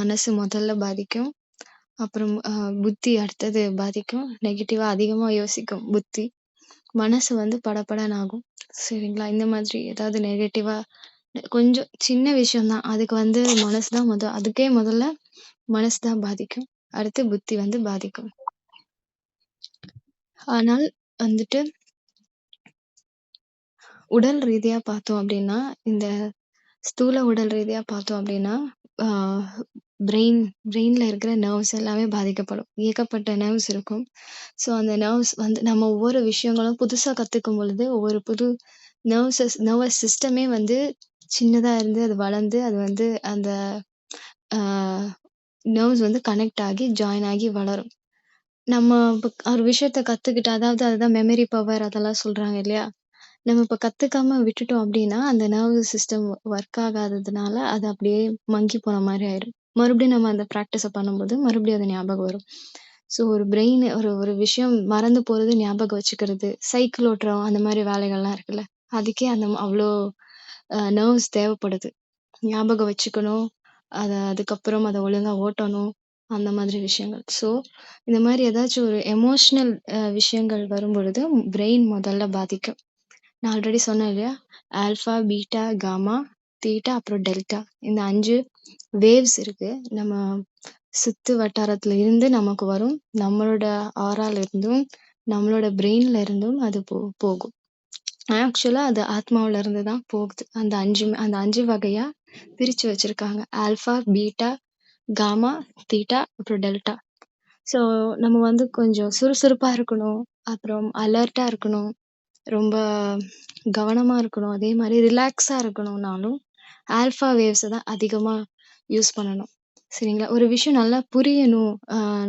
மனசு முதல்ல பாதிக்கும். அப்புறம் அ புத்தி அடுத்தது பாதிக்கும். நெகட்டிவா அதிகமா யோசிக்கும் புத்தி. மனசு வந்து படபடன்னு ஆகும். சரிங்களா? இந்த மாதிரி ஏதாவது நெகட்டிவா கொஞ்சம் சின்ன விஷயம் தான். அதுக்கு வந்து மனசு தான் மொத அதுக்கே முதல்ல மனசு தான் பாதிக்கும். அடுத்து புத்தி வந்து பாதிக்கும். ஆனால் வந்துட்டு உடல் ரீதியா பார்த்தோம் அப்படின்னா, இந்த ஸ்தூல உடல் ரீதியா பார்த்தோம் அப்படின்னா, ஆ பிரெயின் பிரெயின்ல இருக்கிற நர்வ்ஸ் எல்லாமே பாதிக்கப்படும். ஏகப்பட்ட நர்வ்ஸ் இருக்கும். ஸோ அந்த நர்வ்ஸ் வந்து நம்ம ஒவ்வொரு விஷயங்களும் புதுசா கத்துக்கும் பொழுது, ஒவ்வொரு புது நர்வ்ஸஸ் நர்வஸ் சிஸ்டமே வந்து சின்னதா இருந்து அது வளர்ந்து அது வந்து அந்த நர்வ்ஸ் வந்து கனெக்ட் ஆகி, ஜாயின் ஆகி வளரும். நம்ம இப்ப ஒரு விஷயத்த கத்துக்கிட்டு அதாவது அதுதான் மெமரி பவர் அதெல்லாம் சொல்றாங்க இல்லையா? நம்ம இப்ப கத்துக்காம விட்டுட்டோம் அப்படின்னா, அந்த நர்வ் சிஸ்டம் ஒர்க் ஆகாததுனால, அது அப்படியே மங்கி போன மாரி ஆயிடும். மறுபடியும் நம்ம அந்த ப்ராக்டிஸை பண்ணும்போது, மறுபடியும் அது ஞாபகம் வரும். ஸோ ஒரு பிரெயின் ஒரு ஒரு விஷயம் மறந்து போகிறது ஞாபகம் வச்சுக்கிறது, சைக்கிள் ஓட்டுறோம் அந்த மாதிரி வேலைகள்லாம் இருக்குல்ல. அதுக்கே அந்த அவ்வளோ நர்வ்ஸ் தேவைப்படுது. ஞாபகம் வச்சுக்கணும். அதை அதுக்கப்புறம் அதை ஒழுங்கா ஓட்டணும். அந்த மாதிரி விஷயங்கள். ஸோ இந்த மாதிரி ஏதாச்சும் ஒரு எமோஷ்னல் விஷயங்கள் வரும்பொழுது, பிரெயின் முதல்ல பாதிக்கும். நான் ஆல்ரெடி சொன்னேன் இல்லையா? ஆல்ஃபா, பீட்டா, காமா, தீட்டா அப்புறம் டெல்டா. இந்த அஞ்சு வேவ்ஸ் இருக்கு. நம்ம சுத்து வட்டாரத்துல இருந்து நமக்கு வரும். நம்மளோட ஆறால இருந்தும், நம்மளோட பிரெயின்ல இருந்தும் அது போ போகும். ஆக்சுவலா அது ஆத்மாவுல இருந்து தான் போகுது. அந்த அஞ்சு அந்த அஞ்சு வகையா பிரிச்சு வச்சிருக்காங்க. ஆல்ஃபா, பீட்டா, காமா, தீட்டா அப்புறம் டெல்டா. ஸோ நம்ம வந்து கொஞ்சம் சுறுசுறுப்பா இருக்கணும். அப்புறம் அலர்ட்டா இருக்கணும். ரொம்ப கவனமா இருக்கணும். அதே மாதிரி ரிலாக்ஸா இருக்கணும்னாலும், ஆல்ஃபா வேவ்ஸை தான் அதிகமாக யூஸ் பண்ணணும். சரிங்களா? ஒரு விஷயம் நல்லா புரியணும்,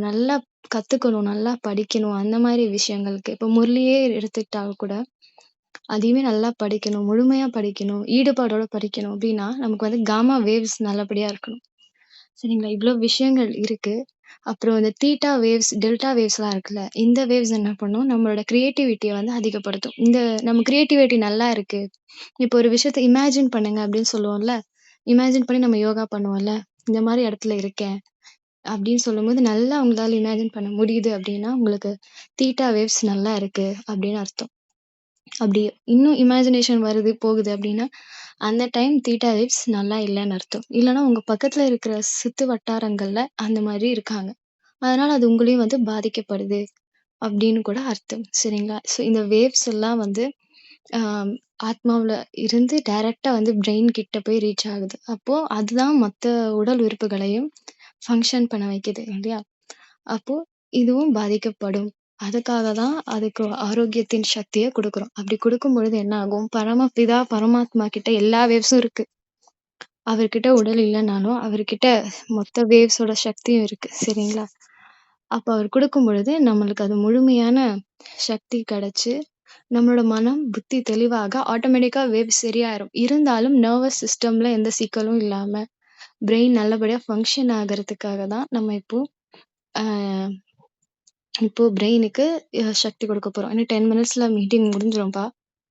நல்லா கற்றுக்கணும் நல்லா படிக்கணும் அந்த மாதிரி விஷயங்களுக்கு இப்போ முரளியே எடுத்துக்கிட்டால் கூட, அதையுமே நல்லா படிக்கணும், முழுமையாக படிக்கணும், ஈடுபாடோட படிக்கணும் அப்படின்னா, நமக்கு வந்து காமா வேவ்ஸ் நல்லபடியாக இருக்கணும். சரிங்களா? இவ்வளோ விஷயங்கள் இருக்குது அப்புறம் இந்த தீட்டா வேவ்ஸ், டெல்டா வேவ்ஸ்லாம் இருக்குல்ல. இந்த வேவ்ஸ் என்ன பண்ணும், நம்மளோட க்ரியேட்டிவிட்டியை வந்து அதிகப்படுத்தும். இந்த நம்ம கிரியேட்டிவிட்டி நல்லா இருக்கு. இப்போ ஒரு விஷயத்த இமேஜின் பண்ணுங்க அப்படின்னு சொல்லுவோம்ல. இமேஜின் பண்ணி நம்ம யோகா பண்ணுவோம்ல. இந்த மாதிரி இடத்துல இருக்கேன். அப்படின்னு சொல்லும்போது நல்லா உங்களால இமேஜின் பண்ண முடியுது அப்படின்னா, உங்களுக்கு தீட்டா வேவ்ஸ் நல்லா இருக்கு அப்படின்னு அர்த்தம். அப்படி இன்னும் இமேஜினேஷன் வருது, போகுது அப்படின்னா, அந்த டைம் தீட்டா வேவ்ஸ் நல்லா இல்லன்னு அர்த்தம். இல்லன்னா உங்க பக்கத்துல இருக்கிற சுத்து வட்டாரங்கள்ல அந்த மாதிரி இருக்காங்க. அதனால அது உங்களையும் வந்து பாதிக்கப்படுது அப்படின்னு கூட அர்த்தம். சரிங்களா? ஸோ இந்த வேவ்ஸ் எல்லாம் வந்து ஆத்மாவில் ஆத்மாவுல இருந்து டைரக்ட்டா வந்து பிரெயின் கிட்ட போய் ரீச் ஆகுது. அப்போ அதுதான் மத்த உடல் உறுப்புகளையும் ஃபங்ஷன் பண்ண வைக்குது இல்லையா? அப்போ இதுவும் பாதிக்கப்படும். அதுக்காக தான் அதுக்கு ஆரோக்கியத்தின் சக்தியை கொடுக்குறோம் அப்படி கொடுக்கும் பொழுது என்ன ஆகும்? பரமபிதா, பரமாத்மா கிட்ட எல்லா வேவ்ஸும் இருக்கு. அவர்கிட்ட உடல் இல்லைனாலும் அவர்கிட்ட மொத்த வேவ்ஸோட சக்தியும் இருக்கு. சரிங்களா? அப்ப அவர் கொடுக்கும் பொழுது, நம்மளுக்கு அது முழுமையான சக்தி கிடைச்சு, நம்மளோட மனம், புத்தி தெளிவாக ஆட்டோமேட்டிக்கா வேவ் சரியாயிரும். இருந்தாலும் நர்வஸ் சிஸ்டம்ல எந்த சிக்கலும் இல்லாம, பிரெயின் நல்லபடியா ஃபங்க்ஷன் ஆகுறதுக்காக தான் நம்ம இப்போ இப்போ பிரெயினுக்கு அ சக்தி கொடுக்க போறோம். இன்னும் 10 மினிட்ஸ்ல மீட்டிங் முடிஞ்சிரும்பா.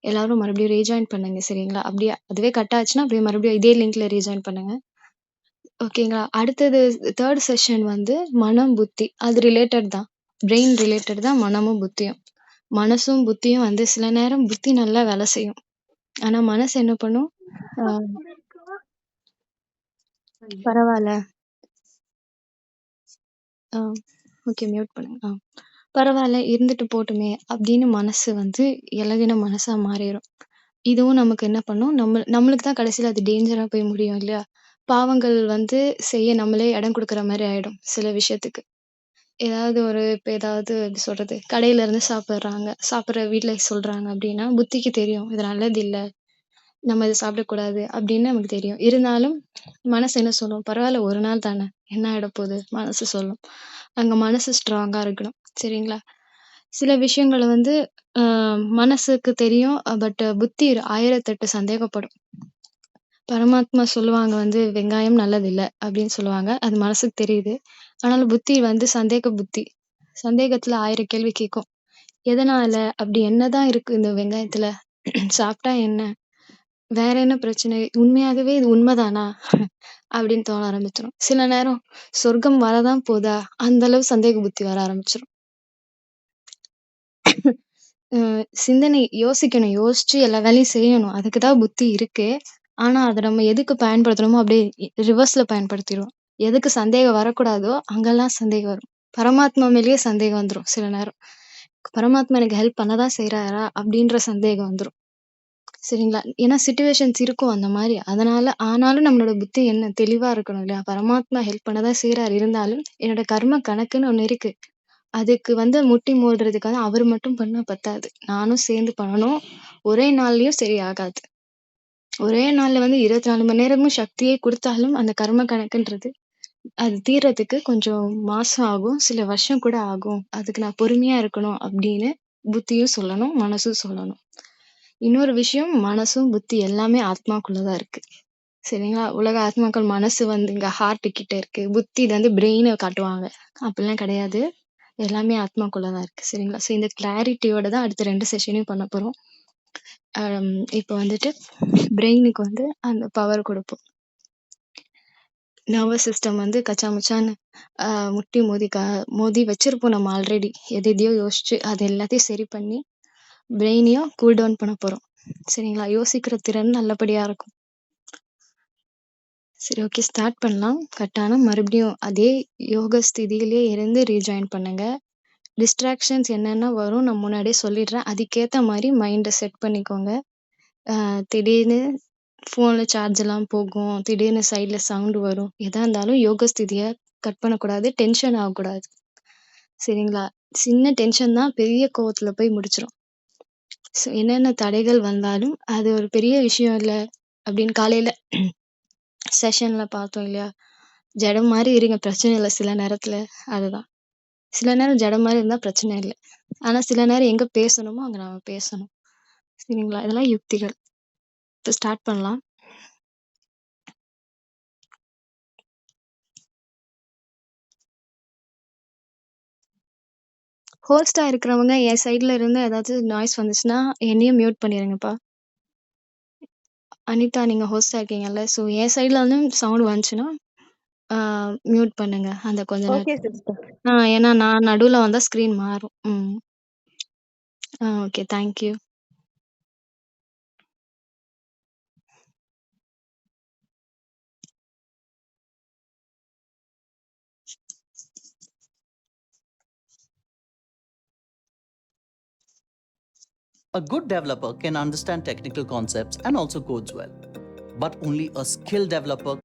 எல்லாரும் மறுபடியும் ரீஜாயின் பண்ணுங்க சரிங்களா? அப்படியே அதுவே கட் ஆச்சுன்னா, அப்படியே மறுபடியும் இதே லிங்க்ல ரீஜாயின் பண்ணுங்க. ஓகேங்களா? அடுத்தது 3 செஷன் வந்து மனம், புத்தி. அது ரிலேட்டட் தான். பிரெயின் ரிலேட்டட் தான் மனமும், புத்தியும். மனசும், புத்தியும் வந்து சில நேரம் புத்தி நல்லா வேலை செய்யும். ஆனா மனசு என்ன பண்ணும்? ஆ பரவால்ல. ஆ ஓகே மியூட் பண்ணுங்க. ஆ. பரவால்ல இருந்துட்டு போட்டுமே அப்படின்னு மனசு வந்து இளகின மனசா மாறிரும். இதுவும் நமக்கு என்ன பண்ணும், நம்ம நம்மளுக்கு தான் கடைசியில அது டேஞ்சரா போய் முடியும் இல்லையா? பாவங்கள் வந்து செய்ய நம்மளே இடம் குடுக்குற மாரி ஆயிடும், சில விஷயத்துக்கு. ஏதாவது ஒரு இப்ப ஏதாவது எப்படி சொல்றது? கடையில இருந்து சாப்பிடுறாங்க. சாப்பிடுற வீட்ல சொல்றாங்க அப்படின்னா, புத்திக்கு தெரியும். இது நல்லது இல்ல. நம்ம இத சாப்பிடக்கூடாது அப்படின்னு நமக்கு தெரியும். இருந்தாலும் மனசு என்ன சொல்லும்? பரவால்ல ஒரு நாள் தானே. என்ன ஆயிடப்போகுது? மனசு சொல்லும். அங்கே மனசு ஸ்ட்ராங்கா இருக்கணும். சரிங்களா? சில விஷயங்கள் வந்து மனசுக்கு தெரியும். பட் புத்தி 1008 சந்தேகப்படும். பரமாத்மா சொல்லுவாங்க வந்து, "வெங்காயம் நல்லதில்லை அப்படின்னு சொல்லுவாங்க. அது மனசுக்கு தெரியுது. ஆனாலும் புத்தி வந்து சந்தேக புத்தி. சந்தேகத்துல ஆயிரம் கேள்வி கேட்கும் எதனால? அப்படி என்னதான் இருக்கு இந்த வெங்காயத்துல? சாப்பிட்டா என்ன? வேற என்ன பிரச்சனை? உண்மையாகவே இது உண்மைதானா? அப்படின்னு தோண ஆரம்பிச்சுரும். சில நேரம் சொர்க்கம் வரதான் போதா? அந்த அளவு சந்தேக புத்தி வர ஆரம்பிச்சுரும். அ சிந்தனை யோசிக்கணும். யோசிச்சு எல்லா வேலையும் செய்யணும். அதுக்கு தான் புத்தி இருக்கு. ஆனா, அத நம்ம எதுக்கு பயன்படுத்தணுமோ அப்படியே ரிவர்ஸ்ல பயன்படுத்திருவோம். எதுக்கு சந்தேகம் வரக்கூடாதோ, அங்கலாம் சந்தேகம் வரும். பரமாத்மா மேலேயே சந்தேகம் வந்துரும் சில நேரம். பரமாத்மா எனக்கு ஹெல்ப் பண்ண தான் செய்றாரா? அப்படின்ற சந்தேகம் வந்துரும். சரிங்களா? ஏன்னா சிச்சுவேஷன்ஸ் இருக்கும் அந்த மாரி. அதனால ஆனாலும் நம்மளோட புத்தி என்ன தெளிவா இருக்கணும் இல்லையா? பரமாத்மா ஹெல்ப் பண்ண தான் செய்றாரு. இருந்தாலும் என்னோட கர்ம கணக்குன்னு ஒண்ணு இருக்கு. அதுக்கு வந்து முட்டி மோதுறதுக்காக அவரு மட்டும் பண்ணா பத்தாது. நானும் சேர்ந்து பண்ணணும். ஒரே நாள்லயும் சரி ஆகாது. ஒரே நாள்ல வந்து 24 மணி நேரமும் சக்தியே குடுத்தாலும், அந்த கர்ம கணக்குன்றது அது தீர்றதுக்கு கொஞ்சம் மாசம் ஆகும். சில வருஷம் கூட ஆகும். அதுக்கு நான் பொறுமையா இருக்கணும் அப்படின்னு புத்தியும் சொல்லணும், மனசும் சொல்லணும். இன்னொரு விஷயம் மனசும், புத்தி எல்லாமே ஆத்மாக்குள்ளதான் இருக்கு. சரிங்களா? உலக ஆத்மாக்கள் மனசு வந்து இங்க ஹார்ட் கிட்ட இருக்கு. புத்தி இது வந்து பிரெயினை காட்டுவாங்க. அப்படிலாம் கிடையாது. எல்லாமே ஆத்மாக்குள்ளதான் இருக்கு. சரிங்களா? ஸோ இந்த கிளாரிட்டியோட தான் அடுத்த ரெண்டு செஷனையும் பண்ண போறோம். இப்போ வந்துட்டு பிரெயினுக்கு வந்து அந்த பவர் கொடுப்போம் நர்வஸ் சிஸ்டம் வந்து கச்சா முச்சான்னு முட்டி மோதி க மோதி வச்சிருப்போம் நம்ம ஆல்ரெடி. எது எதையோ யோசிச்சு அது எல்லாத்தையும் சரி பண்ணி, பிரெயினையும் கூல் டவுன் பண்ண போறோம். சரிங்களா? யோசிக்கிற திறன் நல்லபடியா இருக்கும். சரி ஓகே ஸ்டார்ட் பண்ணலாம். கட் மறுபடியும் அதே யோக ஸ்திதியிலே இருந்து ரீஜாயின் பண்ணுங்க. டிஸ்ட்ராக்ஷன்ஸ் என்னென்ன வரும் நான் முன்னாடியே சொல்லிடுறேன். அதுக்கேற்ற மாதிரி மைண்டை செட் பண்ணிக்கோங்க. திடீர்னு ஃபோனில் சார்ஜ் எல்லாம் போகும். திடீர்னு சைடில் சவுண்டு வரும். எதாக இருந்தாலும் யோக ஸ்திதியை கட் பண்ணக்கூடாது. டென்ஷன் ஆகக்கூடாது. சரிங்களா? சின்ன டென்ஷன் தான் பெரிய கோவத்தில் போய் முடிச்சிடும் ஸோ என்னென்ன தடைகள் வந்தாலும், அது ஒரு பெரிய விஷயம் இல்லை அப்படின்னு காலையில செஷன்ல பார்த்தோம் இல்லையா? ஜடம் மாதிரி இருங்க பிரச்சனை இல்லை சில நேரத்துல. அதுதான். சில நேரம் ஜடம் மாதிரி இருந்தா பிரச்சனை இல்லை ஆனா சில நேரம் எங்க பேசணுமோ அங்க நாம பேசணும். சரிங்களா? இதெல்லாம் யுக்திகள். இப்போ ஸ்டார்ட் பண்ணலாம். ஹோஸ்ட்டா இருக்கிறவங்க என் சைட்ல இருந்து ஏதாச்சும் நாய்ஸ் வந்துச்சுன்னா, என்னையும் மியூட் பண்ணிருங்கப்பா. அனிதா நீங்க ஹோஸ்ட்டா இருக்கீங்கல்ல. ஸோ என் சைட்ல வந்து சவுண்ட் வந்துச்சுன்னா, மியூட் பண்ணுங்க. அந்த கொஞ்ச ஓகே நேரம். ஏன்னா நான் நடுவுல வந்தா ஸ்க்ரீன் மாறும். ம். ஆ okay. Thank A good developer can understand technical concepts and also codes well. But only a skilled developer